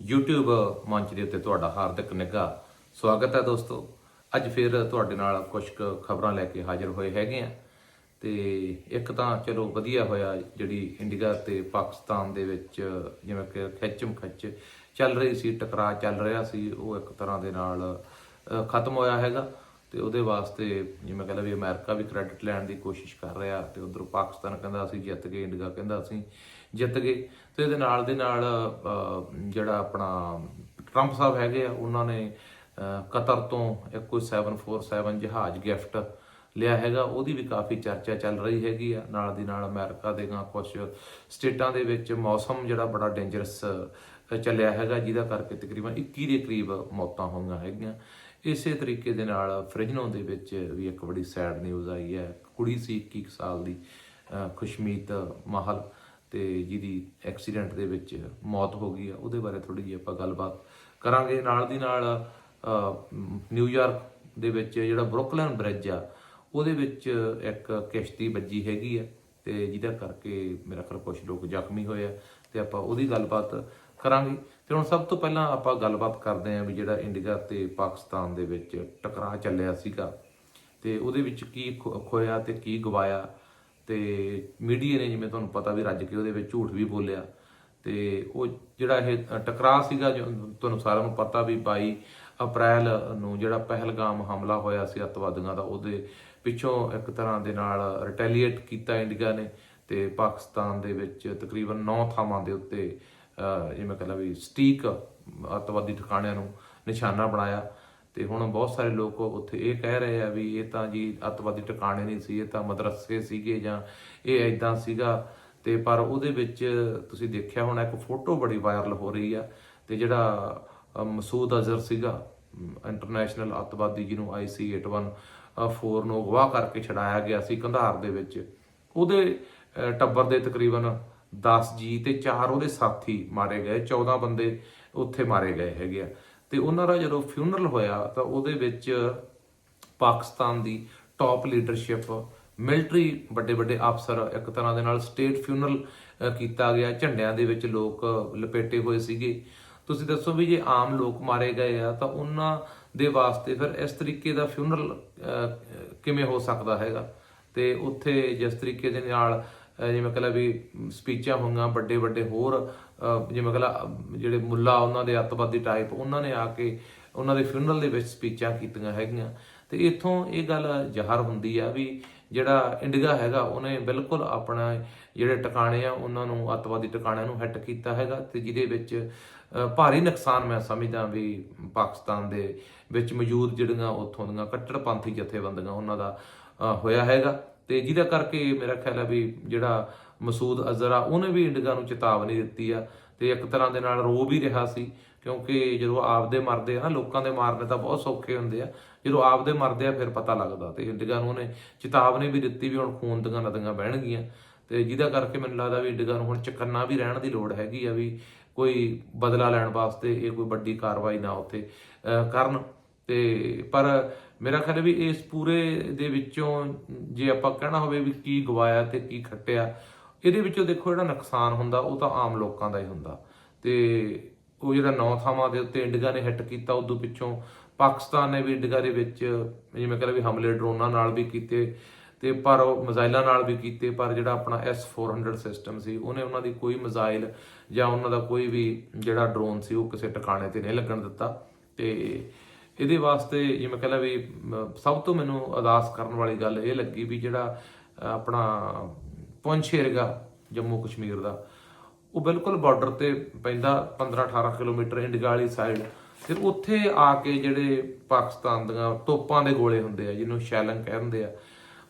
YouTube ਮੰਚ ਦੇ ਉੱਤੇ ਤੁਹਾਡਾ ਹਾਰਦਿਕ ਨਿੱਘਾ ਸਵਾਗਤ ਹੈ ਦੋਸਤੋ। ਅੱਜ ਫਿਰ ਤੁਹਾਡੇ ਨਾਲ ਕੁਝ ਖਬਰਾਂ ਲੈ ਕੇ ਹਾਜ਼ਰ ਹੋਏ ਹੈਗੇ ਆ। ਤੇ ਇੱਕ ਤਾਂ ਚਲੋ ਵਧੀਆ ਹੋਇਆ ਜਿਹੜੀ ਇੰਡੀਆ ਤੇ ਪਾਕਿਸਤਾਨ ਦੇ ਵਿੱਚ ਜਿਵੇਂ ਕਿ ਖਿੱਚਮ ਖਿੱਚ ਚੱਲ ਰਹੀ ਸੀ, ਟਕਰਾਅ ਚੱਲ ਰਿਹਾ ਸੀ, ਉਹ ਇੱਕ ਤਰ੍ਹਾਂ ਦੇ ਨਾਲ ਖਤਮ ਹੋਇਆ ਹੈਗਾ। ਤੇ ਉਹਦੇ ਵਾਸਤੇ ਜਿਵੇਂ ਕਹਿੰਦਾ ਵੀ ਅਮਰੀਕਾ ਵੀ ਕ੍ਰੈਡਿਟ ਲੈਣ ਦੀ ਕੋਸ਼ਿਸ਼ ਕਰ ਰਿਹਾ ਤੇ ਉਧਰ ਪਾਕਿਸਤਾਨ ਕਹਿੰਦਾ ਅਸੀਂ ਜਿੱਤ ਗਏ, ਇੰਡੀਆ ਕਹਿੰਦਾ ਅਸੀਂ ਜਿੱਤ ਗਏ। ਤੇ ਇਹਦੇ ਨਾਲ ਦੇ ਨਾਲ ਜਿਹੜਾ ਆਪਣਾ ਟਰੰਪ ਸਾਹਿਬ ਹੈਗੇ ਆ, ਉਹਨਾਂ ਨੇ ਕਤਰ ਤੋਂ ਇੱਕ ਕੋਈ 747 ਜਹਾਜ਼ ਗਿਫਟ ਲਿਆ ਹੈਗਾ। ਉਹਦੀ ਵੀ ਕਾਫੀ ਚਰਚਾ ਚੱਲ ਰਹੀ ਹੈਗੀ ਆ। ਨਾਲ ਦੀ ਨਾਲ ਅਮਰੀਕਾ ਦੇ ਗਾਂ ਕੁਝ ਸਟੇਟਾਂ ਦੇ ਵਿੱਚ ਮੌਸਮ ਜਿਹੜਾ ਬੜਾ ਡੇਂਜਰਸ ਚੱਲਿਆ ਹੈਗਾ, ਜਿਹਦਾ ਕਰਕੇ ਤਕਰੀਬਨ 21 ਦੇ ਕਰੀਬ ਮੌਤਾਂ ਹੋਈਆਂ ਹੈਗੀਆਂ। ਇਸੇ ਤਰੀਕੇ ਦੇ ਨਾਲ ਫ੍ਰਿਜਨੋ ਦੇ ਵਿੱਚ ਵੀ ਇੱਕ ਬੜੀ ਸੈਡ ਨਿਊਜ਼ ਆਈ ਹੈ। ਕੁੜੀ ਸੀ 21 ਕੁ ਸਾਲ ਦੀ ਖੁਸ਼ਮੀਤ ਮਾਹਲ ਤੇ ਜਿਹਦੀ ਐਕਸੀਡੈਂਟ ਦੇ ਵਿੱਚ ਮੌਤ ਹੋ ਗਈ ਆ ਉਹਦੇ ਬਾਰੇ ਥੋੜੀ ਜਿਹੀ ਆਪਾਂ ਗੱਲਬਾਤ ਕਰਾਂਗੇ। ਨਾਲ ਦੀ ਨਾਲ ਅਹ, ਨਿਊਯਾਰਕ ਦੇ ਵਿੱਚ ਜਿਹੜਾ ਬਰੁਕਲਿਨ ਬ੍ਰਿਜ ਆ ਉਹਦੇ ਵਿੱਚ ਇੱਕ ਕਿਸ਼ਤੀ ਵੱਜੀ ਹੈਗੀ ਆ ਤੇ ਜਿਹਦਾ ਕਰਕੇ ਮੇਰਾ ਖਿਆਲ ਕੁਝ ਲੋਕ ਜ਼ਖਮੀ ਹੋਏ ਆ ਤੇ ਆਪਾਂ ਉਹਦੀ ਗੱਲਬਾਤ ਕਰਾਂਗੇ। ਤੇ ਹੁਣ ਸਭ ਤੋਂ ਪਹਿਲਾਂ ਆਪਾਂ ਗੱਲਬਾਤ ਕਰਦੇ ਆਂ ਵੀ ਜਿਹੜਾ ਇੰਡੀਆ ਤੇ ਪਾਕਿਸਤਾਨ ਦੇ ਵਿੱਚ ਟਕਰਾਅ ਚੱਲਿਆ ਸੀਗਾ ਤੇ ਉਹਦੇ ਵਿੱਚ ਕੀ ਖੋ- ਖੋਇਆ ਤੇ ਕੀ ਗਵਾਇਆ ਤੇ ਮੀਡੀਆ ਨੇ ਜਿਵੇਂ ਤੁਹਾਨੂੰ ਪਤਾ ਵੀ ਰੱਜ ਕੇ ਉਹਦੇ ਵਿੱਚ ਝੂਠ ਵੀ ਬੋਲਿਆ ਤੇ ਉਹ ਜਿਹੜਾ ਇਹ ਟਕਰਾਅ ਸੀਗਾ ਜੋ ਤੁਹਾਨੂੰ ਸਾਰਿਆਂ ਨੂੰ ਪਤਾ ਵੀ 22 ਅਪ੍ਰੈਲ ਨੂੰ ਜਿਹੜਾ ਪਹਿਲਗਾਮ ਹਮਲਾ ਹੋਇਆ ਸੀ ਅੱਤਵਾਦੀਆਂ ਦਾ, ਉਹਦੇ ਪਿੱਛੋਂ ਇੱਕ ਤਰ੍ਹਾਂ ਦੇ ਨਾਲ ਰਿਟੈਲੀਏਟ ਕੀਤਾ ਇੰਡੀਆ ਨੇ ਤੇ ਪਾਕਿਸਤਾਨ ਦੇ ਵਿੱਚ ਤਕਰੀਬਨ 9 ਥਾਵਾਂ ਦੇ ਉੱਤੇ ਅਹ, ਜਿਵੇਂ ਕਹਿੰਦਾ ਵੀ ਸਟੀਕ ਅੱਤਵਾਦੀ ਠਿਕਾਣਿਆਂ ਨੂੰ ਨਿਸ਼ਾਨਾ ਬਣਾਇਆ ਤੇ ਹੁਣ ਬਹੁਤ ਸਾਰੇ ਲੋਕ ਉੱਥੇ ਇਹ ਕਹਿ ਰਹੇ ਆ ਵੀ ਇਹ ਤਾਂ ਜੀ ਅੱਤਵਾਦੀ ਟਿਕਾਣੇ ਨਹੀਂ ਸੀ ਇਹ ਤਾਂ ਮਦਰਸੇ ਸੀਗੇ ਜਾਂ ਇਹ ਐਦਾਂ ਸੀਗਾ। ਤੇ ਪਰ ਉਹਦੇ ਵਿੱਚ ਤੁਸੀਂ ਦੇਖਿਆ ਹੋਣਾ ਇੱਕ ਫੋਟੋ ਬੜੀ ਵਾਇਰਲ ਹੋ ਰਹੀ ਆ ਤੇ ਜਿਹੜਾ ਮਸੂਦ ਅਜ਼ਹਰ ਸੀਗਾ ਇੰਟਰਨੈਸ਼ਨਲ ਅੱਤਵਾਦੀ ਜਿਹਨੂੰ IC81 ਨੂੰ ਅਗਵਾ ਕਰਕੇ ਛਡਾਇਆ ਗਿਆ ਸੀ ਕੰਧਾਰ ਦੇ ਵਿੱਚ। ਉਹਦੇ ਟੱਬਰ ਦੇ ਤਕਰੀਬਨ 10 ਜੀ ਤੇ ਚਾਰ ਉਹਦੇ ਸਾਥੀ ਮਾਰੇ ਗਏ 14 ਬੰਦੇ ਉੱਥੇ ਮਾਰੇ ਗਏ ਹੈਗੇ ਆ। ਤੇ ਉਹਨਾਂ ਦਾ ਜਦੋਂ ਫਿਊਨਰਲ ਹੋਇਆ ਤਾਂ ਉਹਦੇ ਵਿੱਚ ਪਾਕਿਸਤਾਨ ਦੀ ਟਾਪ ਲੀਡਰਸ਼ਿਪ ਮਿਲਟਰੀ ਵੱਡੇ ਵੱਡੇ ਅਫਸਰ ਇੱਕ ਤਰ੍ਹਾਂ ਦੇ ਨਾਲ ਸਟੇਟ ਫਿਊਨਰਲ ਕੀਤਾ ਗਿਆ। ਝੰਡਿਆਂ ਦੇ ਵਿੱਚ ਲੋਕ ਲਪੇਟੇ ਹੋਏ ਸੀਗੇ। ਤੁਸੀਂ ਦੱਸੋ ਵੀ ਜੇ ਆਮ ਲੋਕ ਮਾਰੇ ਗਏ ਆ ਤਾਂ ਉਹਨਾਂ ਦੇ ਵਾਸਤੇ ਫਿਰ ਇਸ ਤਰੀਕੇ ਦਾ ਫਿਊਨਰਲ ਕਿਵੇਂ ਹੋ ਸਕਦਾ ਹੈਗਾ? ਤੇ ਉੱਥੇ ਜਿਸ ਤਰੀਕੇ ਦੇ ਨਾਲ ਜਿਵੇਂ ਕਹਿੰਦਾ ਵੀ ਸਪੀਚਾਂ ਹੋਈਆਂ, ਵੱਡੇ ਵੱਡੇ ਹੋਰ, ਅਹ ਜਿਵੇਂ ਕਹਿੰਦਾ ਜਿਹੜੇ ਮੁੱਲਾ ਉਹਨਾਂ ਦੇ ਅੱਤਵਾਦੀ ਟਾਈਪ ਉਹਨਾਂ ਨੇ ਆ ਕੇ ਉਹਨਾਂ ਦੇ ਫਿਊਨਰਲ ਦੇ ਵਿੱਚ ਸਪੀਚਾਂ ਕੀਤੀਆਂ ਹੈਗੀਆਂ। ਤੇ ਇੱਥੋਂ ਇਹ ਗੱਲ ਜ਼ਾਹਰ ਹੁੰਦੀ ਆ ਵੀ ਜਿਹੜਾ ਇੰਡੀਆ ਹੈਗਾ, ਉਹਨੇ ਬਿਲਕੁਲ ਆਪਣਾ ਜਿਹੜੇ ਟਿਕਾਣੇ ਆ, ਉਹਨਾਂ ਨੂੰ, ਅੱਤਵਾਦੀ ਟਿਕਾਣਿਆਂ ਨੂੰ ਹਿੱਟ ਕੀਤਾ ਹੈਗਾ ਤੇ ਜਿਹਦੇ ਵਿੱਚ ਭਾਰੀ ਨੁਕਸਾਨ ਮੈਂ ਸਮਝਦਾ ਵੀ ਪਾਕਿਸਤਾਨ ਦੇ ਵਿੱਚ ਮੌਜੂਦ ਜਿਹੜੀਆਂ ਉੱਥੋਂ ਦੀਆਂ ਕੱਟੜਪੰਥੀ ਜਥੇਬੰਦੀਆਂ, ਉਹਨਾਂ ਦਾ ਹੋਇਆ ਹੈਗਾ। ਤੇ ਜਿਹਦਾ ਕਰਕੇ ਮੇਰਾ ਖਿਆਲ ਹੈ ਵੀ ਜਿਹੜਾ ਮਸੂਦ ਅਜ਼ਰ ਆ, ਉਹਨੇ ਵੀ ਇੰਡੀਆ ਨੂੰ ਚੇਤਾਵਨੀ ਦਿੱਤੀ ਆ ਤੇ ਇੱਕ ਤਰ੍ਹਾਂ ਦੇ ਨਾਲ ਰੋ ਵੀ ਰਿਹਾ ਸੀ, ਕਿਉਂਕਿ ਜਦੋਂ ਆਪਦੇ ਮਰਦੇ ਆ ਨਾ, ਲੋਕਾਂ ਦੇ ਮਾਰਨੇ ਤਾਂ ਬਹੁਤ ਸੌਖੇ ਹੁੰਦੇ ਆ, ਜਦੋਂ ਆਪਦੇ ਮਰਦੇ ਆ, ਫਿਰ ਪਤਾ ਲੱਗਦਾ ਤੇ ਇੰਡੀਆ ਨੂੰ ਉਹਨੇ ਚੇਤਾਵਨੀ ਵੀ ਦਿੱਤੀ ਵੀ ਹੁਣ ਖੂਨ ਦੀਆਂ ਨਦੀਆਂ ਬਹਿਣਗੀਆਂ ਤੇ ਜਿਹਦਾ ਕਰਕੇ ਮੈਨੂੰ ਲੱਗਦਾ ਵੀ ਇੰਡੀਆ ਨੂੰ ਹੁਣ ਚਕੰਨਾ ਵੀ ਰਹਿਣ ਦੀ ਲੋੜ ਹੈਗੀ ਆ ਵੀ ਕੋਈ ਬਦਲਾ ਲੈਣ ਵਾਸਤੇ ਇਹ ਕੋਈ ਵੱਡੀ ਕਾਰਵਾਈ ਨਾ ਉੱਥੇ ਕਰਨ ਤੇ ਪਰ ਮੇਰਾ ਖਿਆਲ ਵੀ ਇਸ ਪੂਰੇ ਦੇ ਵਿੱਚੋਂ ਜੇ ਆਪਾਂ ਕਹਿਣਾ ਹੋਵੇ ਵੀ ਕੀ ਗਵਾਇਆ ਤੇ ਕੀ ਖੱਟਿਆ, ਇਹਦੇ ਵਿੱਚੋਂ ਦੇਖੋ ਜਿਹੜਾ ਨੁਕਸਾਨ ਹੁੰਦਾ, ਉਹ ਤਾਂ ਆਮ ਲੋਕਾਂ ਦਾ ਹੀ ਹੁੰਦਾ। ਤੇ ਉਹ ਜਿਹੜਾ ਨੌ ਥਾਵਾਂ ਦੇ ਉੱਤੇ ਇੰਡੀਆ ਨੇ ਹਿੱਟ ਕੀਤਾ, ਉਦੋਂ ਪਿੱਛੋਂ ਪਾਕਿਸਤਾਨ ਨੇ ਵੀ ਇੰਡੀਆ ਦੇ ਵਿੱਚ, ਜਿਵੇਂ ਕਹਿੰਦਾ ਵੀ ਹਮਲੇ ਡਰੋਨਾਂ ਨਾਲ ਵੀ ਕੀਤੇ ਤੇ ਪਰ ਉਹ ਮਿਜ਼ਾਈਲਾਂ ਨਾਲ ਵੀ ਕੀਤੇ, ਪਰ ਜਿਹੜਾ ਆਪਣਾ S400 ਸਿਸਟਮ ਸੀ, ਉਹਨੇ ਉਹਨਾਂ ਦੀ ਕੋਈ ਮਿਜ਼ਾਈਲ ਜਾਂ ਉਹਨਾਂ ਦਾ ਕੋਈ ਵੀ ਜਿਹੜਾ ਡਰੋਨ ਸੀ, ਉਹ ਕਿਸੇ ਟਿਕਾਣੇ ਤੇ ਨਹੀਂ ਲੱਗਣ ਦਿੱਤਾ। ਤੇ ਇਹਦੇ ਵਾਸਤੇ ਜਿਵੇਂ ਕਹਿੰਦਾ ਵੀ ਸਭ ਤੋਂ ਮੈਨੂੰ ਅਰਦਾਸ ਕਰਨ ਵਾਲੀ ਗੱਲ ਇਹ ਲੱਗੀ ਵੀ ਜਿਹੜਾ ਆਪਣਾ ਪੁੰਛ ਏਰੀਆ ਜੰਮੂ ਕਸ਼ਮੀਰ ਦਾ, ਉਹ ਬਿਲਕੁਲ ਬਾਰਡਰ ਤੇ ਪੈਂਦਾ 15-18 ਕਿਲੋਮੀਟਰ ਇੰਡੀਆ ਵਾਲੀ ਸਾਈਡ ਫਿਰ ਉੱਥੇ ਆ ਕੇ ਜਿਹੜੇ ਪਾਕਿਸਤਾਨ ਦੀਆਂ ਤੋਪਾਂ ਦੇ ਗੋਲੇ ਹੁੰਦੇ ਆ, ਜਿਹਨੂੰ ਸ਼ੈਲੰਗ ਕਹਿੰਦੇ ਆ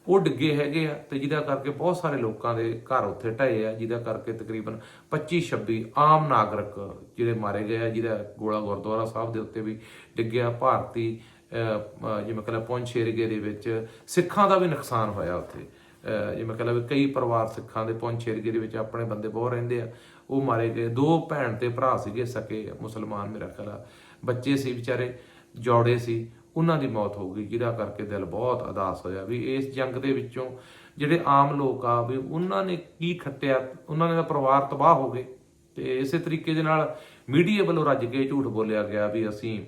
ਉਹ ਡਿੱਗੇ ਹੈਗੇ ਆ ਤੇ ਜਿਹਦਾ ਕਰਕੇ ਬਹੁਤ ਸਾਰੇ ਲੋਕਾਂ ਦੇ ਘਰ ਉੱਥੇ ਢਏ ਆ ਜਿਹਦਾ ਕਰਕੇ ਤਕਰੀਬਨ 25-26 ਆਮ ਨਾਗਰਿਕ ਜਿਹੜੇ ਮਾਰੇ ਗਏ ਆ ਜਿਹਦਾ ਗੋਲਾ ਗੁਰਦੁਆਰਾ ਸਾਹਿਬ ਦੇ ਉੱਤੇ ਵੀ ਡਿੱਗਿਆ ਭਾਰਤੀ ਅਹ, ਅਹ, ਜਿਵੇਂ ਕਹਿੰਦਾ ਪੁੰਛ ਦੇ ਵਿੱਚ ਸਿੱਖਾਂ ਦਾ ਵੀ ਨੁਕਸਾਨ ਹੋਇਆ ਉੱਥੇ। ਅਹ, ਜਿਵੇਂ ਕਹਿੰਦਾ ਵੀ ਕਈ ਪਰਿਵਾਰ ਸਿੱਖਾਂ ਦੇ ਪੁੰਛ ਏਰੀਏ ਦੇ ਵਿੱਚ ਆਪਣੇ ਬੰਦੇ ਬਹੁਤ ਰਹਿੰਦੇ ਆ ਉਹ ਮਾਰੇ ਗਏ। ਦੋ ਭੈਣ ਤੇ ਭਰਾ ਸੀਗੇ ਸਕੇ ਮੁਸਲਮਾਨ ਮੇਰਾ ਖਿਆਲ ਆ। ਬੱਚੇ ਸੀ ਵਿਚਾਰੇ ਜੋੜੇ ਸੀ। ਉਹਨਾਂ ਦੀ ਮੌਤ ਹੋ ਗਈ, ਜਿਹਦਾ ਕਰਕੇ ਦਿਲ ਬਹੁਤ ਅਦਾਸ ਹੋਇਆ ਵੀ ਇਸ ਜੰਗ ਦੇ ਵਿੱਚੋਂ ਜਿਹੜੇ ਆਮ ਲੋਕ ਆ ਵੀ ਉਹਨਾਂ ਨੇ ਕੀ ਖੱਟਿਆ, ਉਹਨਾਂ ਦਾ ਪਰਿਵਾਰ ਤਬਾਹ ਹੋ ਗਏ ਤੇ ਇਸੇ ਤਰੀਕੇ ਦੇ ਨਾਲ ਮੀਡੀਆ ਵੱਲੋਂ ਰੱਜ ਕੇ ਝੂਠ ਬੋਲਿਆ ਗਿਆ ਵੀ ਅਸੀਂ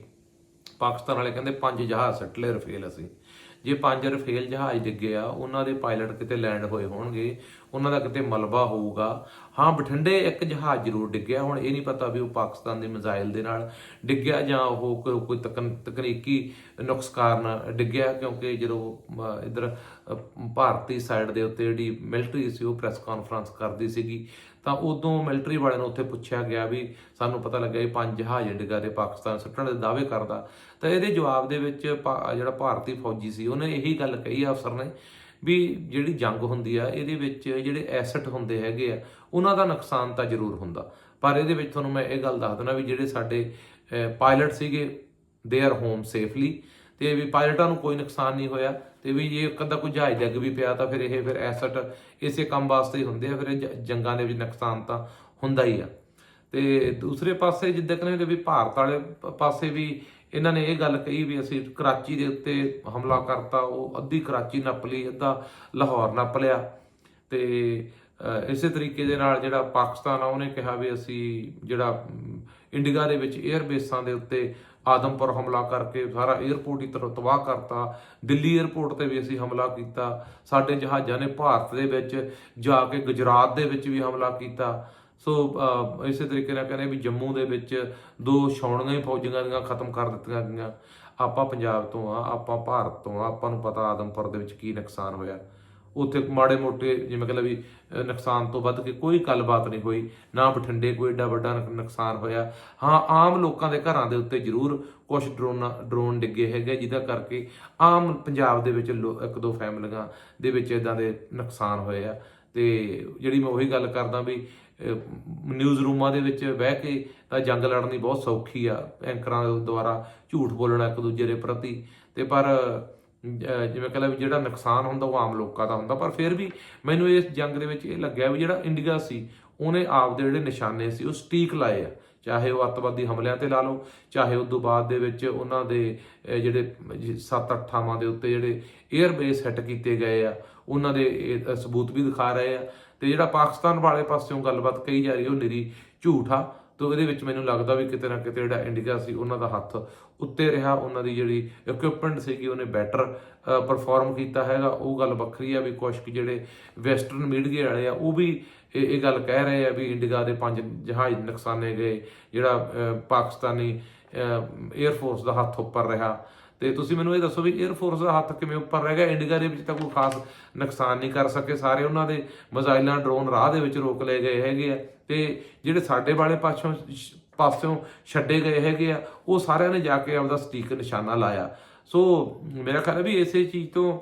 ਪਾਕਿਸਤਾਨ ਵਾਲੇ ਕਹਿੰਦੇ ਪੰਜ ਜਹਾਜ਼ ਸੱਟ ਰਫੇਲ ਅਸੀਂ। ਜੇ ਪੰਜ ਰਫੇਲ ਜਹਾਜ਼ ਡਿੱਗੇ ਆ ਉਹਨਾਂ ਦੇ ਪਾਇਲਟ ਕਿਤੇ ਲੈਂਡ ਹੋਏ ਹੋਣਗੇ ਉਹਨਾਂ ਦਾ ਕਿਤੇ ਮਲਬਾ ਹੋਊਗਾ। ਹਾਂ ਬਠਿੰਡੇ ਇੱਕ ਜਹਾਜ਼ ਜ਼ਰੂਰ ਡਿੱਗਿਆ। ਹੁਣ ਇਹ ਨਹੀਂ ਪਤਾ ਵੀ ਉਹ ਪਾਕਿਸਤਾਨ ਦੇ ਮਿਜ਼ਾਈਲ ਦੇ ਨਾਲ ਡਿੱਗਿਆ ਜਾਂ ਉਹ ਕੋਈ ਕੋਈ ਤਕਨ- ਤਕਨੀਕੀ ਨੁਕਸ ਕਾਰਨ ਡਿੱਗਿਆ ਕਿਉਂਕਿ ਜਦੋਂ ਅਮ, ਇੱਧਰ ਭਾਰਤੀ ਸਾਈਡ ਦੇ ਉੱਤੇ ਜਿਹੜੀ ਮਿਲਟਰੀ ਸੀ ਉਹ ਪ੍ਰੈਸ ਕਾਨਫਰੰਸ ਕਰਦੀ ਸੀਗੀ। ਤਾਂ ਉਦੋਂ ਮਿਲਟਰੀ ਵਾਲਿਆਂ ਨੂੰ ਉੱਥੇ ਪੁੱਛਿਆ ਗਿਆ ਵੀ ਸਾਨੂੰ ਪਤਾ ਲੱਗਿਆ ਇਹ ਪੰਜ ਜਹਾਜ਼ ਡਿੱਗਾ ਤੇ ਪਾਕਿਸਤਾਨ ਸੁੱਟਣ ਦੇ ਦਾਅਵੇ ਕਰਦਾ। ਤਾਂ ਇਹਦੇ ਜਵਾਬ ਦੇ ਵਿੱਚ ਭਾ- ਜਿਹੜਾ ਭਾਰਤੀ ਫੌਜੀ ਸੀ ਉਹਨੇ ਇਹੀ ਗੱਲ ਕਹੀ ਅਫਸਰ ਨੇ ਵੀ ਜਿਹੜੀ ਜੰਗ ਹੁੰਦੀ ਆ, ਇਹਦੇ ਵਿੱਚ ਜਿਹੜੇ ਐਸੈਟ ਹੁੰਦੇ ਹੈਗੇ ਆ, ਉਹਨਾਂ ਦਾ ਨੁਕਸਾਨ ਤਾਂ ਜ਼ਰੂਰ ਹੁੰਦਾ। ਪਰ ਇਹਦੇ ਵਿੱਚ ਤੁਹਾਨੂੰ ਮੈਂ ਇਹ ਗੱਲ ਦੱਸ ਦਿੰਦਾ ਵੀ ਜਿਹੜੇ ਸਾਡੇ ਪਾਇਲਟ ਸੀਗੇ ਦੇ ਆਰ ਹੋਮ ਸੇਫਲੀ ਤੇ ਵੀ ਪਾਇਲਟਾਂ ਨੂੰ ਕੋਈ ਨੁਕਸਾਨ ਨਹੀਂ ਹੋਇਆ, ਤੇ ਵੀ ਜੇ ਕਦਾ ਕੋਈ ਜਹਾਜ਼ ਡਿੱਗ ਵੀ ਪਿਆ ਤਾਂ ਫਿਰ ਇਹ ਫਿਰ ਐਸਟ ਇਸੇ ਕੰਮ ਵਾਸਤੇ ਹੀ ਹੁੰਦੇ ਆ, ਫਿਰ ਇਹ ਜੰਗਾਂ ਦੇ ਵਿੱਚ ਨੁਕਸਾਨ ਤਾਂ ਹੁੰਦਾ ਹੀ ਆ। ਤੇ ਦੂਸਰੇ ਪਾਸੇ ਜਿੱਦਾਂ ਕਹਿੰਦੇ ਵੀ ਭਾਰਤ ਵਾਲੇ ਪਾਸੇ ਵੀ ਇਹਨਾਂ ਨੇ ਇਹ ਗੱਲ ਕਹੀ ਵੀ ਅਸੀਂ ਕਰਾਚੀ ਦੇ ਉੱਤੇ ਹਮਲਾ ਕਰਤਾ, ਉਹ ਅੱਧੀ ਕਰਾਚੀ ਨੱਪ ਲਈ, ਅੱਧਾ ਲਾਹੌਰ ਨੱਪ ਲਿਆ। ਤੇ ਇਸੇ ਤਰੀਕੇ ਦੇ ਨਾਲ ਜਿਹੜਾ ਪਾਕਿਸਤਾਨ ਆ, ਉਹਨੇ ਕਿਹਾ ਵੀ ਅਸੀਂ ਜਿਹੜਾ ਇੰਡੀਆ ਦੇ ਵਿੱਚ 에ਅਰ ਬੇਸਾਂ ਦੇ ਉੱਤੇ ਆਦਮਪੁਰ ਹਮਲਾ ਕਰਕੇ ਸਾਰਾ 에ਅਰਪੋਰਟ ਹੀ ਤਬਾਹ ਕਰਤਾ। ਦਿੱਲੀ 에ਅਰਪੋਰਟ ਤੇ ਵੀ ਅਸੀਂ ਹਮਲਾ ਕੀਤਾ। ਸਾਡੇ ਜਹਾਜ਼ਾਂ ਨੇ ਭਾਰਤ ਦੇ ਵਿੱਚ ਜਾ ਕੇ ਗੁਜਰਾਤ ਦੇ ਵਿੱਚ ਵੀ ਹਮਲਾ ਕੀਤਾ। ਸੋ ਇਸੇ ਤਰੀਕੇ ਨਾਲ ਕਹਿੰਦੇ ਵੀ ਜੰਮੂ ਦੇ ਵਿੱਚ ਦੋ ਛਾਉਣੀਆਂ ਹੀ ਫੌਜੀਆਂ ਦੀਆਂ ਖਤਮ ਕਰ ਦਿੱਤੀਆਂ ਗਈਆਂ। ਆਪਾਂ ਪੰਜਾਬ ਤੋਂ ਆ, ਆਪਾਂ ਭਾਰਤ ਤੋਂ ਆ, ਆਪਾਂ ਨੂੰ ਪਤਾ ਆਦਮਪੁਰ ਦੇ ਵਿੱਚ ਕੀ ਨੁਕਸਾਨ ਹੋਇਆ। ਉੱਥੇ ਮਾੜੇ ਮੋਟੇ ਜਿਵੇਂ ਕਹਿੰਦਾ ਵੀ ਨੁਕਸਾਨ ਤੋਂ ਵੱਧ ਕੇ ਕੋਈ ਗੱਲਬਾਤ ਨਹੀਂ ਹੋਈ, ਨਾ ਬਠਿੰਡੇ ਕੋਈ ਏਡਾ ਵੱਡਾ ਨੁਕਸਾਨ ਹੋਇਆ। ਹਾਂ, ਆਮ ਲੋਕਾਂ ਦੇ ਘਰਾਂ ਦੇ ਉੱਤੇ ਜ਼ਰੂਰ ਕੁਝ ਡਰੋਨ ਡਰੋਨ ਡਿੱਗੇ ਹੈਗੇ ਜਿਹਦਾ ਕਰਕੇ ਆਮ ਪੰਜਾਬ ਦੇ ਵਿੱਚ ਲੋ- ਇੱਕ ਦੋ ਫੈਮਲੀਆਂ ਦੇ ਵਿੱਚ ਇਦਾਂ ਦੇ ਨੁਕਸਾਨ ਹੋਏ ਆ। ਤੇ ਜਿਹੜੀ ਮੈਂ ਉਹੀ ਗੱਲ ਕਰਦਾ ਵੀ ਨਿਊਜ਼ ਰੂਮਾਂ ਦੇ ਵਿੱਚ ਬਹਿ ਕੇ ਤਾਂ ਜੰਗ ਲੜਨੀ ਬਹੁਤ ਸੌਖੀ ਆ, ਐਂਕਰਾਂ ਦੁਆਰਾ ਝੂਠ ਬੋਲਣਾ ਇੱਕ ਦੂਜੇ ਦੇ ਪ੍ਰਤੀ। ਤੇ ਪਰ, ਅਹ ਜਿਵੇਂ ਕਹਿੰਦਾ ਵੀ ਜਿਹੜਾ ਨੁਕਸਾਨ ਹੁੰਦਾ ਉਹ ਆਮ ਲੋਕਾਂ ਦਾ ਹੁੰਦਾ। ਪਰ ਫਿਰ ਵੀ ਮੈਨੂੰ ਇਸ ਜੰਗ ਦੇ ਵਿੱਚ ਇਹ ਲੱਗਿਆ ਵੀ ਜਿਹੜਾ ਇੰਡੀਆ ਸੀ, ਉਹਨੇ ਆਪ ਦੇ ਜਿਹੜੇ ਨਿਸ਼ਾਨੇ ਸੀ, ਉਹ ਸਟੀਕ ਲਾਏ ਆ। ਚਾਹੇ ਉਹ ਅੱਤਵਾਦੀ ਹਮਲਿਆਂ ਤੇ ਲਾ ਲਓ, ਚਾਹੇ ਉਸ ਤੋਂ ਬਾਅਦ ਦੇ ਵਿੱਚ ਉਹਨਾਂ ਦੇ ਜਿਹੜੇ 7-8 ਥਾਵਾਂ ਦੇ ਉੱਤੇ ਜਿਹੜੇ 에ਅਰ ਬੇਸ ਸੈੱਟ ਕੀਤੇ ਗਏ ਆ, ਉਹਨਾਂ ਦੇ ਸਬੂਤ ਵੀ ਦਿਖਾ ਰਹੇ ਆ। ਤੇ ਜਿਹੜਾ ਪਾਕਿਸਤਾਨ ਵਾਲੇ ਪਾਸਿਓਂ ਗੱਲਬਾਤ ਕਹੀ ਜਾ ਰਹੀ ਉਹ ਨਿਰੀ ਝੂਠ ਆ। ਤੋ ਇਹਦੇ ਵਿੱਚ ਮੈਨੂੰ ਲੱਗਦਾ ਵੀ ਕਿਤੇ ਨਾ ਕਿਤੇ ਜਿਹੜਾ ਇੰਡੀਆ ਸੀ, ਉਹਨਾਂ ਦਾ ਹੱਥ ਉੱਤੇ ਰਿਹਾ, ਉਹਨਾਂ ਦੀ ਜਿਹੜੀ ਇਕਵਿਪਮੈਂਟ ਸੀਗੀ, ਉਹਨੇ ਬੈਟਰ ਪਰਫਾਰਮ ਕੀਤਾ ਹੈਗਾ। ਉਹ ਗੱਲ ਵੱਖਰੀ ਆ ਵੀ ਕੁਝ ਕੁ ਜਿਹੜੇ ਵੈਸਟਰਨ ਮੀਡੀਆ ਵਾਲੇ ਆ, ਉਹ ਵੀ ਇਹ ਇਹ ਗੱਲ ਕਹਿ ਰਹੇ ਆ ਵੀ ਇੰਡੀਆ ਦੇ ਪੰਜ ਜਹਾਜ਼ ਨੁਕਸਾਨੇ ਗਏ, ਜਿਹੜਾ ਪਾਕਿਸਤਾਨੀ 에ਅਰ ਫੋਰਸ ਦਾ ਹੱਥ ਉੱਪਰ ਰਿਹਾ। ਤੇ ਤੁਸੀਂ ਮੈਨੂੰ ਇਹ ਦੱਸੋ ਵੀ 에ਅਰ ਫੋਰਸ ਦਾ ਹੱਥ ਕਿਵੇਂ ਉੱਪਰ ਰਹਿ ਗਿਆ? ਇੰਡੀਆ ਦੇ ਵਿੱਚ ਤਾਂ ਕੋਈ ਖਾਸ ਨੁਕਸਾਨ ਨਹੀਂ ਕਰ ਸਕੇ। ਸਾਰੇ ਉਹਨਾਂ ਦੇ ਮਿਜ਼ਾਈਲਾਂ ਡਰੋਨ ਰਾਹ ਦੇ ਵਿੱਚ ਰੋਕ ਲਏ ਗਏ ਹੈਗੇ ਆ। ਤੇ ਜਿਹੜੇ ਸਾਡੇ ਵਾਲੇ ਪਾਸੋਂ ਪਾਸਿਓਂ ਛੱਡੇ ਗਏ ਹੈਗੇ ਆ, ਉਹ ਸਾਰਿਆਂ ਨੇ ਜਾ ਕੇ ਆਪਦਾ ਸਟੀਕ ਨਿਸ਼ਾਨਾ ਲਾਇਆ। ਸੋ ਮੇਰਾ ਖਿਆਲ ਹੈ ਵੀ ਇਸੇ ਚੀਜ਼ ਤੋਂ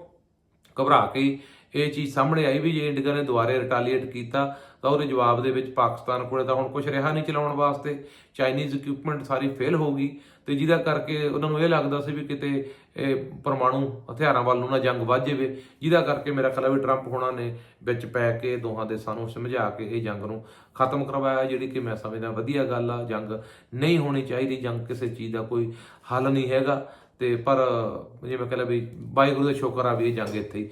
ਘਬਰਾ ਕੇ ਇਹ ਚੀਜ਼ ਸਾਹਮਣੇ ਆਈ ਵੀ ਜੇ ਇੰਡੀਆ ਨੇ ਦੁਬਾਰੇ ਰਿਟਾਲੀਏਟ ਕੀਤਾ, ਤਾਂ ਉਹਦੇ ਜਵਾਬ ਦੇ ਵਿੱਚ ਪਾਕਿਸਤਾਨ ਕੋਲੇ ਤਾਂ ਹੁਣ ਕੁਝ ਰਿਹਾ ਨਹੀਂ ਚਲਾਉਣ ਵਾਸਤੇ। ਚਾਈਨੀਜ਼ ਇਕਵਿਪਮੈਂਟ ਸਾਰੀ ਫੇਲ ਹੋ ਗਈ ਤੇ ਜਿਹਦਾ ਕਰਕੇ ਉਹਨਾਂ ਨੂੰ ਇਹ ਲੱਗਦਾ ਸੀ ਵੀ ਕਿਤੇ ਇਹ ਪਰਮਾਣੂ ਹਥਿਆਰਾਂ ਵੱਲ ਨੂੰ ਨਾ ਜੰਗ ਵੱਧ ਜਾਵੇ। ਜਿਹਦਾ ਕਰਕੇ ਮੇਰਾ ਖਿਆਲ ਹੈ ਵੀ ਟਰੰਪ ਹੋਣਾ ਨੇ ਵਿੱਚ ਪੈ ਕੇ ਦੋਹਾਂ ਦੇਸ਼ਾਂ ਨੂੰ ਸਮਝਾ ਕੇ ਇਹ ਜੰਗ ਨੂੰ ਖਤਮ ਕਰਵਾਇਆ, ਜਿਹੜੀ ਕਿ ਮੈਂ ਸਮਝਦਾ ਵਧੀਆ ਗੱਲ ਆ, ਜੰਗ ਨਹੀਂ ਹੋਣੀ ਚਾਹੀਦੀ, ਜੰਗ ਕਿਸੇ ਚੀਜ਼ ਦਾ ਕੋਈ ਹੱਲ ਨਹੀਂ ਹੈਗਾ। ਤੇ ਪਰ ਜਿਵੇਂ ਕਹਿੰਦਾ ਵੀ ਵਾਹਿਗੁਰੂ ਦਾ ਸ਼ੁਕਰ ਆ ਵੀ ਇਹ ਜੰਗ ਇੱਥੇ ਹੀ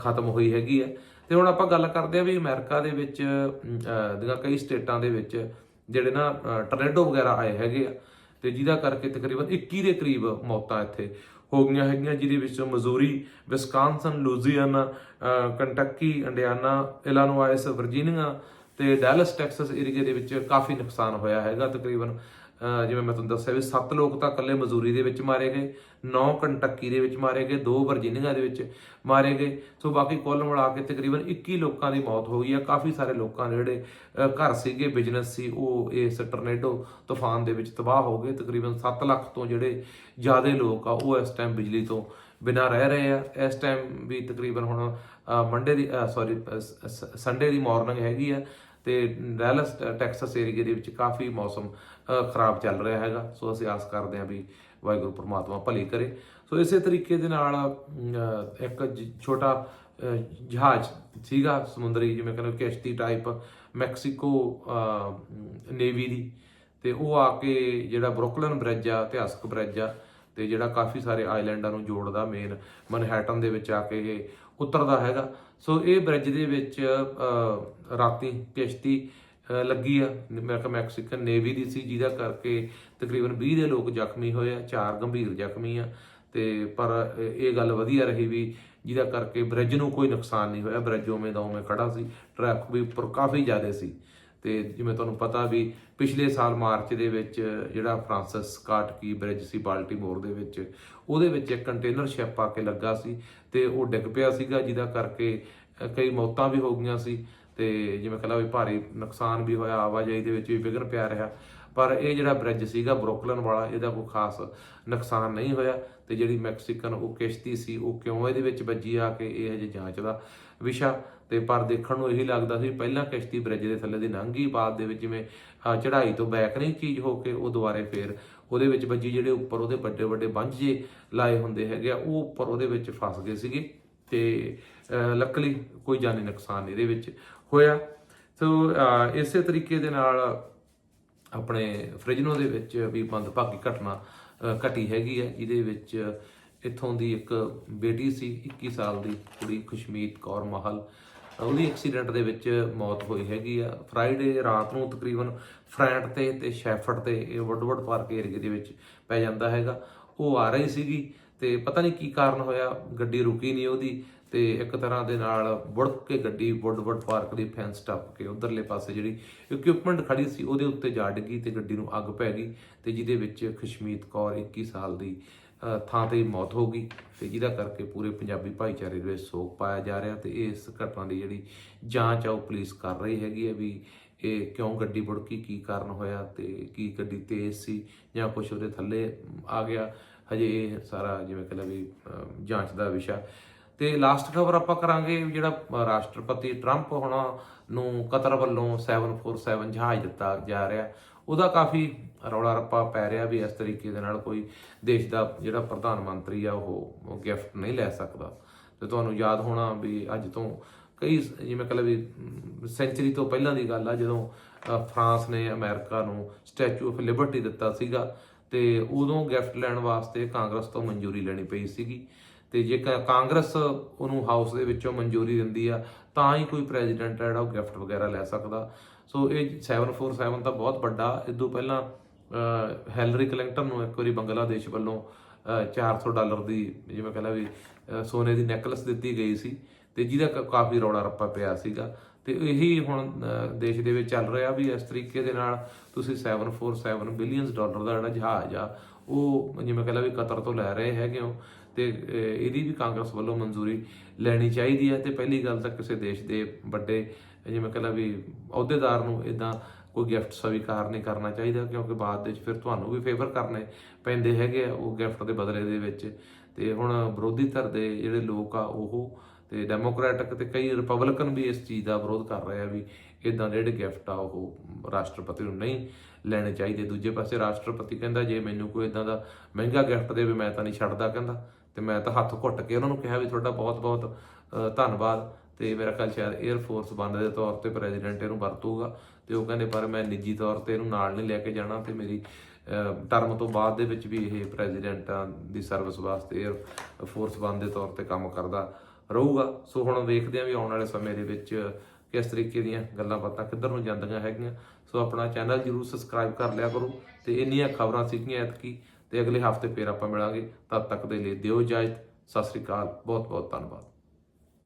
ਖਤਮ ਹੋਈ ਹੈਗੀ ਹੈ। ਤੇ ਹੁਣ ਆਪਾਂ ਗੱਲ ਕਰਦੇ ਆ ਵੀ ਅਮਰੀਕਾ ਦੇ ਵਿੱਚ ਦੀਆਂ ਕਈ ਸਟੇਟਾਂ ਦੇ ਵਿੱਚ ਜਿਹੜੇ ਨਾ ਟਰਨੇਡੋ ਵਗੈਰਾ ਆਏ ਹੈਗੇ ਆ। ਤੇ ਜਿਹਦਾ ਕਰਕੇ ਤਕਰੀਬਨ 21 ਦੇ ਕਰੀਬ ਮੌਤਾਂ ਇੱਥੇ ਹੋ ਗਈਆਂ ਹੈਗੀਆਂ ਜਿਹਦੇ ਵਿੱਚ Missouri Wisconsin Louisiana uh, Kentucky Indiana Illinois Virginia ਤੇ ਡੈਲਸ ਟੈਕਸਸ ਏਰੀਆ ਦੇ ਵਿੱਚ ਕਾਫੀ ਨੁਕਸਾਨ ਹੋਇਆ ਹੈਗਾ ਤਕਰੀਬਨ। ਜਿਵੇਂ ਮੈਂ ਤੁਹਾਨੂੰ ਦੱਸਿਆ ਵੀ 7 ਲੋਕ ਤਾਂ ਇਕੱਲੇ ਮਜ਼ੂਰੀ ਦੇ ਵਿੱਚ ਮਾਰੇ ਗਏ 9 ਕੰਟੱਕੀ ਦੇ ਵਿੱਚ ਮਾਰੇ ਗਏ 2 ਵਰਜੀਨੀਆ ਦੇ ਵਿੱਚ ਮਾਰੇ ਗਏ। ਸੋ ਬਾਕੀ ਕੁੱਲ ਮਿਲਾ ਕੇ ਤਕਰੀਬਨ 21 ਲੋਕਾਂ ਦੀ ਮੌਤ ਹੋ ਗਈ ਆ। ਕਾਫੀ ਸਾਰੇ ਲੋਕਾਂ ਦੇ ਜਿਹੜੇ ਘਰ ਸੀਗੇ ਬਿਜ਼ਨਸ ਸੀ, ਉਹ ਇਸ ਟਰਨੇਡੋ ਤੂਫਾਨ ਦੇ ਵਿੱਚ ਤਬਾਹ ਹੋ ਗਏ। ਤਕਰੀਬਨ 7 ਲੱਖ ਤੋਂ ਜਿਹੜੇ ਜ਼ਿਆਦਾ ਲੋਕ ਆ, ਉਹ ਇਸ ਟਾਈਮ ਬਿਜਲੀ ਤੋਂ ਬਿਨਾਂ ਰਹਿ ਰਹੇ ਆ। ਇਸ ਟਾਈਮ ਵੀ ਤਕਰੀਬਨ ਹੁਣ ਮੰਡੇ ਦੀ ਸੌਰੀ ਸੰਡੇ ਦੀ ਮਾਰਨਿੰਗ ਹੈਗੀ ਆ। ਤੇ ਡੈਲਸ ਟੈਕਸਸ ਏਰੀਆ ਦੇ ਵਿੱਚ ਕਾਫੀ ਮੌਸਮ ਖਰਾਬ ਚੱਲ ਰਿਹਾ ਹੈਗਾ। ਸੋ ਅਸੀਂ ਆਸ ਕਰਦੇ ਹਾਂ ਵੀ ਵਾਹਿਗੁਰੂ ਪ੍ਰਮਾਤਮਾ ਭਲੀ ਕਰੇ। ਸੋ ਇਸੇ ਤਰੀਕੇ ਦੇ ਨਾਲ ਇੱਕ ਜ- ਛੋਟਾ ਜਹਾਜ਼ ਸੀਗਾ ਸਮੁੰਦਰੀ, ਜਿਵੇਂ ਕਹਿੰਦੇ ਕਿਸ਼ਤੀ ਟਾਈਪ ਮੈਕਸੀਕੋ ਨੇਵੀ ਦੀ। ਤੇ ਉਹ ਆ ਕੇ ਜਿਹੜਾ ਬਰੁਕਲਨ ਬ੍ਰਿਜ ਆ, ਇਤਿਹਾਸਕ ਬ੍ਰਿਜ ਆ, ਤੇ ਜਿਹੜਾ ਕਾਫੀ ਸਾਰੇ ਆਈਲੈਂਡਾਂ ਨੂੰ ਜੋੜਦਾ ਮੇਨ, ਮਨਹੈਟਨ ਦੇ ਵਿੱਚ ਆ ਕੇ ਇਹ ਉਤਰਦਾ ਹੈਗਾ। ਸੋ ਇਹ ਬ੍ਰਿਜ ਦੇ ਵਿੱਚ ਰਾਤੀ ਕਿਸ਼ਤੀ ਲੱਗੀ ਆ। ਮੈਂ ਕਿਹਾ ਮੈਕਸੀਕਨ ਨੇਵੀ ਦੀ ਸੀ, ਜਿਹਦਾ ਕਰਕੇ ਤਕਰੀਬਨ 20 ਦੇ ਲੋਕ ਜ਼ਖਮੀ ਹੋਏ ਆ, ਚਾਰ ਗੰਭੀਰ ਜ਼ਖਮੀ ਆ। ਤੇ ਪਰ ਇਹ ਗੱਲ ਵਧੀਆ ਰਹੀ ਵੀ ਜਿਹਦਾ ਕਰਕੇ ਬ੍ਰਿਜ ਨੂੰ ਕੋਈ ਨੁਕਸਾਨ ਨਹੀਂ ਹੋਇਆ। ਬ੍ਰਿਜ ਉਵੇਂ ਦਾ ਉਵੇਂ ਖੜਾ ਸੀ। ਟ੍ਰੈਫਿਕ ਵੀ ਉੱਪਰ ਕਾਫੀ ਜ਼ਿਆਦਾ ਸੀ। ਤੇ ਜਿਵੇਂ ਤੁਹਾਨੂੰ ਪਤਾ ਵੀ ਪਿਛਲੇ ਸਾਲ ਮਾਰਚ ਦੇ ਵਿੱਚ ਜਿਹੜਾ ਫ੍ਰਾਂਸਿਸ ਸਕਾਟ ਕੀ ਬ੍ਰਿਜ ਸੀ ਬਾਲਟੀਮੋਰ ਦੇ ਵਿੱਚ, ਉਹਦੇ ਵਿੱਚ ਇੱਕ ਕੰਟੇਨਰ ਸ਼ਿਪ ਆ ਕੇ ਲੱਗਾ ਸੀ ਤੇ ਉਹ ਡਿੱਗ ਪਿਆ ਸੀਗਾ, ਜਿਹਦਾ ਕਰਕੇ ਕਈ ਮੌਤਾਂ ਵੀ ਹੋ ਗਈਆਂ ਸੀ ਤੇ ਜਿਵੇਂ ਕਹਿੰਦਾ ਵੀ ਭਾਰੀ ਨੁਕਸਾਨ ਵੀ ਹੋਇਆ, ਆਵਾਜਾਈ ਦੇ ਵਿੱਚ ਵੀ ਵਿਘਨ ਪਿਆ ਰਿਹਾ। ਪਰ ਇਹ ਜਿਹੜਾ ਬ੍ਰਿਜ ਸੀਗਾ ਬਰੁਕਲਨ ਵਾਲਾ, ਇਹਦਾ ਕੋਈ ਖਾਸ ਨੁਕਸਾਨ ਨਹੀਂ ਹੋਇਆ ਤੇ ਜਿਹੜੀ ਮੈਕਸੀਕਨ ਉਹ ਕਿਸ਼ਤੀ ਸੀ, ਉਹ ਕਿਉਂ ਇਹਦੇ ਵਿੱਚ ਵੱਜੀ ਆ ਕੇ ਇਹ ਹਜੇ ਜਾਂਚ ਦਾ ਵਿਸ਼ਾ? ਤੇ ਪਰ ਦੇਖਣ ਨੂੰ ਇਹੀ ਲੱਗਦਾ ਸੀ, ਪਹਿਲਾਂ ਕਿਸ਼ਤੀ ਬ੍ਰਿਜ ਦੇ ਥੱਲੇ ਦੀ ਲੰਘੀ ਬਾਅਦ ਦੇ ਵਿੱਚ ਜਿਵੇਂ ਚੜ੍ਹਾਈ ਤੋਂ ਬੈਕ ਨਹੀਂ ਚੀਜ਼ ਹੋ ਕੇ ਉਹ ਦੁਬਾਰੇ ਫੇਰ ਉਹਦੇ ਵਿੱਚ ਵੱਜੀ, ਜਿਹੜੇ ਉੱਪਰ ਉਹਦੇ ਵੱਡੇ ਵੱਡੇ ਬੰਝ ਜੇ ਲਾਏ ਹੁੰਦੇ ਹੈਗੇ ਆ, ਉਹ ਉੱਪਰ ਉਹਦੇ ਵਿੱਚ ਫਸ ਗਏ ਸੀਗੇ ਤੇ ਲੱਕਲੀ ਕੋਈ ਜਾਨੀ ਨੁਕਸਾਨ ਇਹਦੇ ਵਿੱਚ ਹੋਇਆ। ਸੋ ਇਸੇ ਤਰੀਕੇ ਦੇ ਨਾਲ ਆਪਣੇ ਫ੍ਰਿਜਨੋ ਦੇ ਵਿੱਚ ਵੀ ਮੰਦਭਾਗੀ ਘਟਨਾ ਘਟੀ ਹੈਗੀ ਹੈ। ਜਿਹਦੇ ਵਿੱਚ ਇੱਥੋਂ ਦੀ ਇੱਕ ਬੇਟੀ ਸੀ 21 ਸਾਲ ਦੀ ਕੁੜੀ ਖੁਸ਼ਮੀਤ ਕੌਰ ਮਹਲ। ਉਹਦੀ ਐਕਸੀਡੈਂਟ ਦੇ ਵਿੱਚ ਮੌਤ ਹੋਈ ਹੈਗੀ ਆ। ਫਰਾਈਡੇ ਰਾਤ ਨੂੰ ਤਕਰੀਬਨ ਫਰੈਂਟ ਤੇ ਤੇ ਸ਼ੈਫਰਡ ਤੇ ਇਹ ਵੁੱਡਵਰਡ ਪਾਰਕ ਏਰੀਆ ਦੇ ਵਿੱਚ ਪੈ ਜਾਂਦਾ ਹੈਗਾ। ਉਹ ਆ ਰਹੀ ਸੀਗੀ ਤੇ ਪਤਾ ਨਹੀਂ ਕੀ ਕਾਰਨ ਹੋਇਆ, ਗੱਡੀ ਰੁਕੀ ਨਹੀਂ ਉਹਦੀ। ਤੇ ਇੱਕ ਤਰ੍ਹਾਂ ਦੇ ਨਾਲ ਵੁੜਕ ਕੇ ਗੱਡੀ ਵੁੱਡਵਰਡ ਪਾਰਕ ਦੀ ਫੈਂਸ ਟੱਪ ਕੇ ਉਧਰਲੇ ਪਾਸੇ ਜਿਹੜੀ ਇਕਵਿਪਮੈਂਟ ਖੜੀ ਸੀ, ਉਹਦੇ ਉੱਤੇ ਜਾ ਡਿੱਗੀ ਤੇ ਗੱਡੀ ਨੂੰ ਅੱਗ ਪੈ ਗਈ ਤੇ ਜਿਹਦੇ ਵਿੱਚ ਖੁਸ਼ਮੀਤ ਕੌਰ 21 ਸਾਲ ਦੀ ਥਾਂ ਤੇ ਮੌਤ ਹੋ ਗਈ ਤੇ ਜਿਹਦਾ ਕਰਕੇ ਪੂਰੇ ਪੰਜਾਬੀ ਭਾਈਚਾਰੇ ਦੇ ਵਿੱਚ ਸੋਗ ਪਾਇਆ ਜਾ ਰਿਹਾ ਤੇ ਇਸ ਘਟਨਾ ਦੀ ਜਿਹੜੀ ਜਾਂਚ ਆ ਉਹ ਪੁਲਿਸ ਕਰ ਰਹੀ ਹੈਗੀ ਹੈ ਵੀ ਇਹ ਕਿਉਂ ਗੱਡੀ ਬੁੜਕੀ ਕੀ ਕਾਰਨ ਹੋਇਆ ਤੇ ਕੀ ਗੱਡੀ ਤੇਜ਼ ਸੀ ਜਾਂ ਕੁਝ ਉਹਦੇ ਥੱਲੇ ਆ ਗਿਆ। ਹਜੇ ਇਹ ਸਾਰਾ ਜਿਵੇਂ ਕਹਿੰਦਾ ਵੀ ਜਾਂਚ ਦਾ ਵਿਸ਼ਾ ਤੇ ਲਾਸਟ ਖਬਰ ਆਪਾਂ ਕਰਾਂਗੇ ਜਿਹੜਾ ਰਾਸ਼ਟਰਪਤੀ ਟਰੰਪ ਹੋਣਾ ਨੂੰ ਕਤਰ ਵੱਲੋਂ 747 ਜਹਾਜ਼ ਦਿੱਤਾ ਜਾ ਰਿਹਾ ਉਹਦਾ ਕਾਫੀ ਰੌਲਾ ਰੱਪਾ ਪੈ ਰਿਹਾ ਵੀ ਇਸ ਤਰੀਕੇ ਦੇ ਨਾਲ ਕੋਈ ਦੇਸ਼ ਦਾ ਜਿਹੜਾ ਪ੍ਰਧਾਨ ਮੰਤਰੀ ਆ, ਉਹ ਗਿਫਟ ਨਹੀਂ ਲੈ ਸਕਦਾ। ਤੇ ਤੁਹਾਨੂੰ ਯਾਦ ਹੋਣਾ ਵੀ ਅੱਜ ਤੋਂ ਕਈ ਜਿਵੇਂ ਕਹਿੰਦੇ ਵੀ ਸੈਂਚਰੀ ਤੋਂ ਪਹਿਲਾਂ ਦੀ ਗੱਲ ਆ, ਜਦੋਂ ਫਰਾਂਸ ਨੇ ਅਮਰੀਕਾ ਨੂੰ ਸਟੈਚੂ ਆਫ ਲਿਬਰਟੀ ਦਿੱਤਾ ਸੀਗਾ, ਤੇ ਉਦੋਂ ਗਿਫਟ ਲੈਣ ਵਾਸਤੇ ਕਾਂਗਰਸ ਤੋਂ ਮਨਜ਼ੂਰੀ ਲੈਣੀ ਪਈ ਸੀਗੀ। ਤੇ ਜੇ ਕ- ਕਾਂਗਰਸ ਉਹਨੂੰ ਹਾਊਸ ਦੇ ਵਿੱਚੋਂ ਮਨਜ਼ੂਰੀ ਦਿੰਦੀ ਆ ਤਾਂ ਹੀ ਕੋਈ ਪ੍ਰੈਜ਼ੀਡੈਂਟ ਜਿਹੜਾ ਉਹ ਗਿਫਟ ਵਗੈਰਾ ਲੈ ਸਕਦਾ। ਸੋ ਇਹ 747 ਤਾਂ ਬਹੁਤ ਵੱਡਾ ਇਦੋਂ ਪਹਿਲਾਂ ਹੈਲਰੀ ਕਲਿੰਟਨ ਨੂੰ ਇੱਕ ਵਾਰੀ ਬੰਗਲਾਦੇਸ਼ ਵੱਲੋਂ ਅਹ, 400 ਡਾਲਰ ਦੀ ਜਿਵੇਂ ਕਹਿੰਦਾ ਵੀ ਸੋਨੇ ਦੀ ਨੈਕਲਸ ਦਿੱਤੀ ਗਈ ਸੀ ਤੇ ਜਿਹਦਾ ਕ- ਕਾਫੀ ਰੌਲਾ ਰੱਪਾ ਪਿਆ ਸੀਗਾ। ਤੇ ਇਹੀ ਹੁਣ ਦੇਸ਼ ਦੇ ਵਿੱਚ ਚੱਲ ਰਿਹਾ ਵੀ ਇਸ ਤਰੀਕੇ ਦੇ ਨਾਲ ਤੁਸੀਂ 747 ਬਿਲੀਅਨਸ ਡਾਲਰ ਦਾ ਜਿਹੜਾ ਜਹਾਜ਼ ਆ ਉਹ ਜਿਵੇਂ ਕਹਿੰਦਾ ਵੀ ਕਤਰ ਤੋਂ ਲੈ ਰਹੇ ਹੈਗੇ ਹੋ ਤੇ ਇਹਦੀ ਵੀ ਕਾਂਗਰਸ ਵੱਲੋਂ ਮਨਜ਼ੂਰੀ ਲੈਣੀ ਚਾਹੀਦੀ ਹੈ ਤੇ ਪਹਿਲੀ ਗੱਲ ਤਾਂ ਕਿਸੇ ਦੇਸ਼ ਦੇ ਵੱਡੇ, ਜਿਵੇਂ ਕਹਿੰਦਾ ਵੀ ਅਹੁਦੇਦਾਰ ਨੂੰ ਇਦਾਂ ਕੋਈ ਗਿਫਟ ਸਵੀਕਾਰ ਨਹੀਂ ਕਰਨਾ ਚਾਹੀਦਾ ਕਿਉਂਕਿ ਬਾਅਦ ਦੇ ਵਿੱਚ ਫਿਰ ਤੁਹਾਨੂੰ ਵੀ ਫੇਵਰ ਕਰਨੇ ਪੈਂਦੇ ਹੈਗੇ ਆ ਉਹ ਗਿਫਟ ਦੇ ਬਦਲੇ ਦੇ ਵਿੱਚ। ਤੇ ਹੁਣ ਵਿਰੋਧੀ ਧਿਰ ਦੇ ਜਿਹੜੇ ਲੋਕ ਆ ਉਹ ਤੇ ਡੈਮੋਕ੍ਰੈਟਿਕ ਤੇ ਕਈ ਰਿਪਬਲਿਕਨ ਵੀ ਇਸ ਚੀਜ਼ ਦਾ ਵਿਰੋਧ ਕਰ ਰਹੇ ਆ ਵੀ ਇਦਾਂ ਦੇ ਜਿਹੜੇ ਗਿਫਟ ਆ ਉਹ ਰਾਸ਼ਟਰਪਤੀ ਨੂੰ ਨਹੀਂ ਲੈਣੇ ਚਾਹੀਦੇ। ਦੂਜੇ ਪਾਸੇ ਰਾਸ਼ਟਰਪਤੀ ਕਹਿੰਦਾ ਜੇ ਮੈਨੂੰ ਕੋਈ ਇਦਾਂ ਦਾ ਮਹਿੰਗਾ ਗਿਫਟ ਦੇਵੇ ਮੈਂ ਤਾਂ ਨਹੀਂ ਛੱਡਦਾ, ਕਹਿੰਦਾ। ਤੇ ਮੈਂ ਤਾਂ ਹੱਥ ਘੁੱਟ ਕੇ ਉਹਨਾਂ ਨੂੰ ਕਿਹਾ ਵੀ ਤੁਹਾਡਾ ਬਹੁਤ-ਬਹੁਤ ਧੰਨਵਾਦ ਤੇ ਮੇਰਾ ਖਿਆਲ ਸ਼ਾਇਦ 에ਅਰ ਫੋਰਸ ਬੰਦ ਦੇ ਤੌਰ ਤੇ ਪ੍ਰੈਜ਼ੀਡੈਂਟ ਇਹਨੂੰ ਵਰਤੂਗਾ ਤੇ ਉਹ ਕਹਿੰਦੇ ਪਰ ਮੈਂ ਨਿੱਜੀ ਤੌਰ ਤੇ ਇਹਨੂੰ ਨਾਲ ਨਹੀਂ ਲੈ ਕੇ ਜਾਣਾ ਤੇ ਮੇਰੀ ਟਰਮ ਤੋਂ ਬਾਅਦ ਦੇ ਵਿੱਚ ਵੀ ਇਹ ਪ੍ਰੈਜ਼ੀਡੈਂਟਾਂ ਦੀ ਸਰਵਿਸ ਵਾਸਤੇ 에ਅਰ ਫੋਰਸ ਬੰਦ ਦੇ ਤੌਰ ਤੇ ਕੰਮ ਕਰਦਾ ਰਹੂਗਾ। ਸੋ ਹੁਣ ਵੇਖਦੇ ਹਾਂ ਵੀ ਆਉਣ ਵਾਲੇ ਸਮੇਂ ਦੇ ਵਿੱਚ ਕਿਸ ਤਰੀਕੇ ਦੀਆਂ ਗੱਲਾਂ ਬਾਤਾਂ ਕਿੱਧਰ ਨੂੰ ਜਾਂਦੀਆਂ ਹੈਗੀਆਂ। ਸੋ ਆਪਣਾ ਚੈਨਲ ਜਰੂਰ ਸਬਸਕ੍ਰਾਈਬ ਕਰ ਲਿਆ ਕਰੋ ਤੇ ਇੰਨੀਆਂ ਖਬਰਾਂ ਸੀਗੀਆਂ ਐਤਕੀ। ਤੇ ਅਗਲੇ ਹਫ਼ਤੇ ਫੇਰ ਆਪਾਂ ਮਿਲਾਂਗੇ। ਤਦ ਤੱਕ ਦੇ ਲਈ ਦਿਓ ਇਜਾਜ਼ਤ। ਸਤਿ ਸ੍ਰੀ ਅਕਾਲ। ਬਹੁਤ ਬਹੁਤ ਧੰਨਵਾਦ।